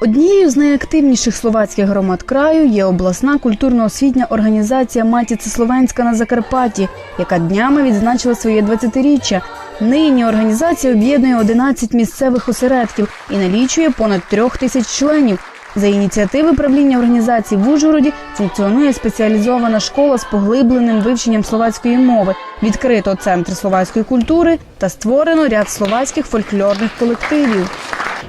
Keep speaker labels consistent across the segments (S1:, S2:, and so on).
S1: Однією з найактивніших словацьких громад краю є обласна культурно-освітня організація Матіце Словенська на Закарпатті, яка днями відзначила своє 20-річчя. Нині організація об'єднує 11 місцевих осередків і налічує понад трьох тисяч членів. За ініціативи правління організації в Ужгороді функціонує спеціалізована школа з поглибленим вивченням словацької мови, відкрито центр словацької культури та створено ряд словацьких фольклорних колективів.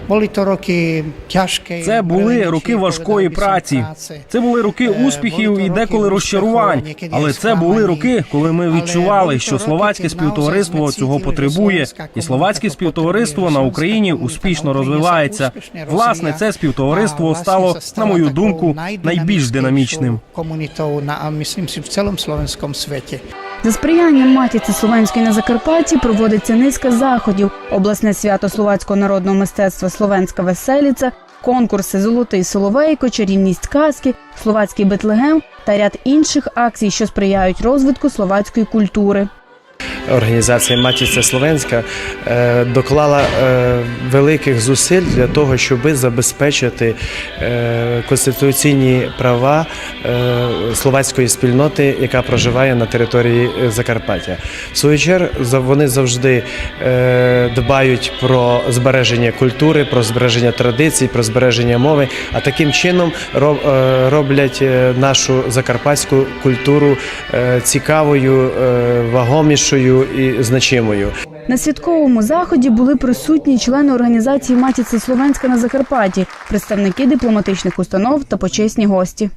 S2: Були то роки тяжкі.
S3: Це були роки важкої праці. Це були роки успіхів і деколи розчарувань. Але це були роки, коли ми відчували, що словацьке співтовариство цього потребує, і словацьке співтовариство на Україні успішно розвивається. Власне, це співтовариство стало, на мою думку, найбільш динамічним.
S2: Комунітою на мислим в цілому словенському світі.
S1: За сприянням матіці Словенської на Закарпатті проводиться низка заходів: обласне свято словацького народного мистецтва Словенська веселіця, конкурси Золотий Соловейко, чарівність казки, словацький Бетлегем та ряд інших акцій, що сприяють розвитку словацької культури.
S4: Організація Матіця Словенська е, доклала е, великих зусиль для того, щоб забезпечити е, конституційні права словацької спільноти, яка проживає на території Закарпаття. В свою чергу вони завжди дбають про збереження культури, про збереження традицій, про збереження мови, а таким чином роб- роблять нашу закарпатську культуру цікавою, е, і значимою.
S1: На святковому заході були присутні члени організації Матіці Словенська на Закарпатті, представники дипломатичних установ та почесні гості.